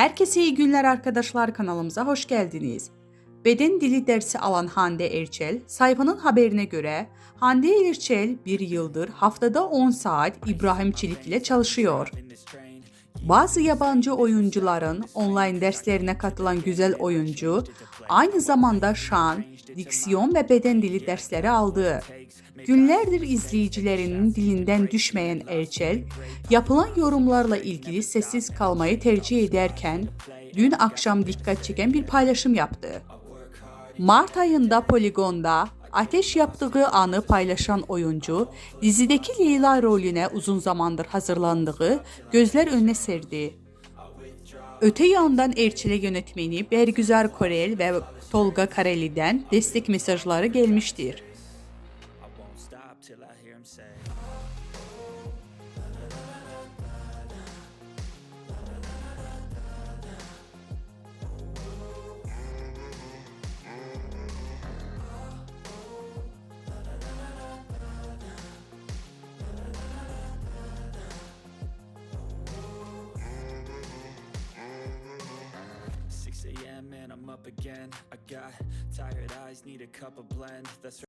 Herkese iyi günler arkadaşlar kanalımıza hoş geldiniz. Beden dili dersi alan Hande Erçel, sayfanın haberine göre Hande Erçel bir yıldır haftada 10 saat İbrahim Çelik ile çalışıyor. Bazı yabancı oyuncuların online derslerine katılan güzel oyuncu, aynı zamanda şan, diksiyon ve beden dili dersleri aldı. Günlerdir izleyicilerinin dilinden düşmeyen Erçel, yapılan yorumlarla ilgili sessiz kalmayı tercih ederken, dün akşam dikkat çeken bir paylaşım yaptı. Mart ayında Poligon'da ateş yaptığı anı paylaşan oyuncu, dizideki Leyla rolüne uzun zamandır hazırlandığı gözler önüne serdi. Öte yandan Erçel'e yönetmeni Bergüzar Korel ve Tolga Kareli'den destek mesajları gelmiştir. 6 a.m. and I'm up again I got tired eyes, need a cup of blend That's right.